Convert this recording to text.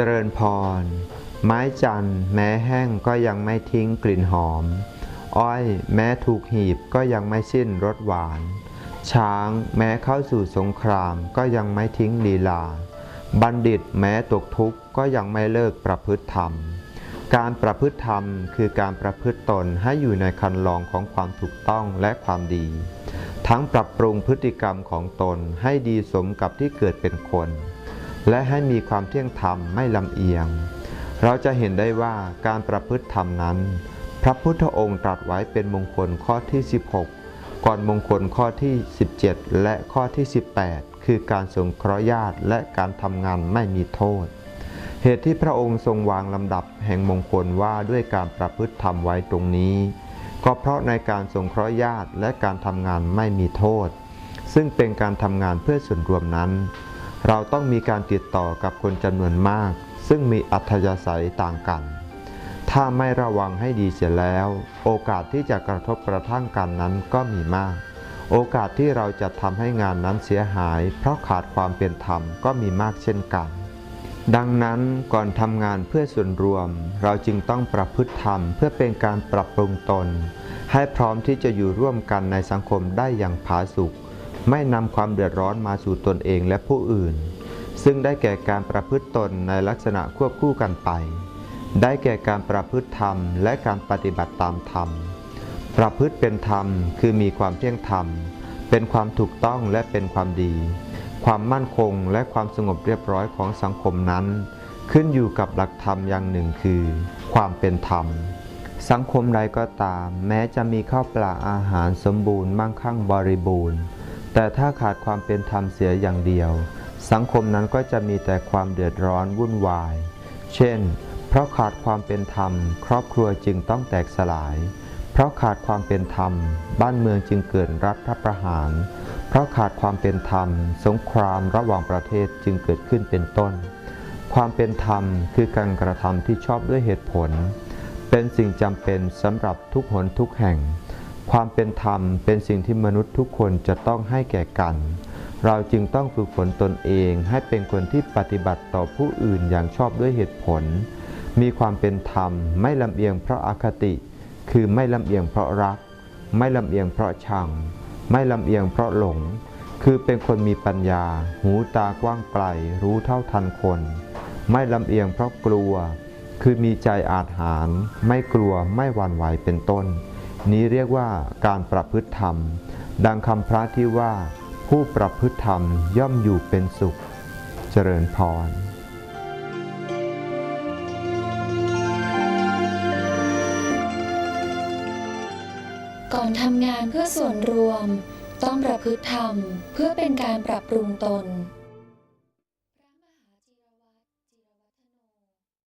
จริญพร ไม้จันทร์แม้แห้งก็ยังไม่ทิ้งกลิ่นหอม อ้อยแม้ถูกหีบก็ยังไม่สิ้นรสหวาน ช้างแม้เข้าสู่สงครามก็ยังไม่ทิ้งลีลา บัณฑิตแม้ตกทุกข์ก็ยังไม่เลิกประพฤติธรรม การประพฤติธรรมคือการประพฤติตนให้อยู่ในคันลองของความถูกต้องและความดี ทั้งปรับปรุงพฤติกรรมของตนให้ดีสมกับที่เกิดเป็นคน และให้มีความเที่ยงธรรมไม่ลำเอียง เราจะเห็นได้ว่าการประพฤติธรรมนั้น พระพุทธองค์ตรัสไว้เป็นมงคลข้อที่ 16 ก่อนมงคลข้อที่ 17 และข้อที่ 18 คือการสงเคราะห์ญาติและการทำงานไม่มีโทษ เหตุที่พระองค์ทรงวางลำดับแห่งมงคลว่าด้วยการประพฤติธรรมไว้ตรงนี้ ก็เพราะในการสงเคราะห์ญาติและการทำงานไม่มีโทษ ซึ่งเป็นการทำงานเพื่อส่วนรวมนั้น เราต้องมีการติดต่อกับคนจำนวนมาก ซึ่งมีอัธยาศัยต่างกัน ถ้าไม่ระวังให้ดีเสียแล้ว โอกาสที่จะกระทบกระทั่งกันนั้นก็มีมาก โอกาสที่เราจะทำให้งานนั้นเสียหาย เพราะขาดความเป็นธรรมก็มีมากเช่นกัน ดังนั้นก่อนทำงานเพื่อส่วนรวม เราจึงต้องประพฤติธรรมเพื่อเป็นการปรับปรุงตน ให้พร้อมที่จะอยู่ร่วมกันในสังคมได้อย่างผาสุก ไม่นำความเดือดร้อนมาสู่ตนเองและผู้อื่น ซึ่งได้แก่การประพฤติตนในลักษณะควบคู่กันไป ได้แก่การประพฤติธรรมและการปฏิบัติตามธรรม ประพฤติเป็นธรรมคือมีความเที่ยงธรรม เป็นความถูกต้องและเป็นความดี ความมั่นคงและความสงบเรียบร้อยของสังคมนั้น ขึ้นอยู่กับหลักธรรมอย่างหนึ่งคือ ความเป็นธรรมสังคมใดก็ตาม แม้จะมีข้าวปลาอาหารสมบูรณ์มั่งคั่งบริบูรณ์ แต่ถ้าขาดความเป็นธรรมเสียอย่างเดียว สังคมนั้นก็จะมีแต่ความเดือดร้อนวุ่นวาย เช่น เพราะขาดความเป็นธรรม ครอบครัวจึงต้องแตกสลาย เพราะขาดความเป็นธรรม บ้านเมืองจึงเกิดรัฐประหาร เพราะขาดความเป็นธรรม สงครามระหว่างประเทศจึงเกิดขึ้นเป็นต้น ความเป็นธรรมคือการกระทำที่ชอบด้วยเหตุผล เป็นสิ่งจำเป็นสำหรับทุกหนทุกแห่ง ความเป็นธรรมเป็นสิ่งที่มนุษย์ทุกคนจะต้องให้แก่กัน เราจึงต้องฝึกฝนตนเองให้เป็นคนที่ปฏิบัติต่อผู้อื่นอย่างชอบด้วยเหตุผล มีความเป็นธรรมไม่ลำเอียงเพราะอาคติ คือไม่ลำเอียงเพราะรัก ไม่ลำเอียงเพราะชัง ไม่ลำเอียงเพราะหลง คือเป็นคนมีปัญญา หูตากว้างไกลรู้เท่าทันคน ไม่ลำเอียงเพราะกลัว คือมีใจอาจหาร ไม่กลัวไม่หวั่นไหวเป็นต้น นี้เรียกว่าการประพฤติธรรม ดังคำพระที่ว่า ผู้ประพฤติธรรมย่อมอยู่เป็นสุข เจริญพรก่อนทำงานเพื่อส่วนรวม ต้องประพฤติธรรมเพื่อเป็นการปรับปรุงตน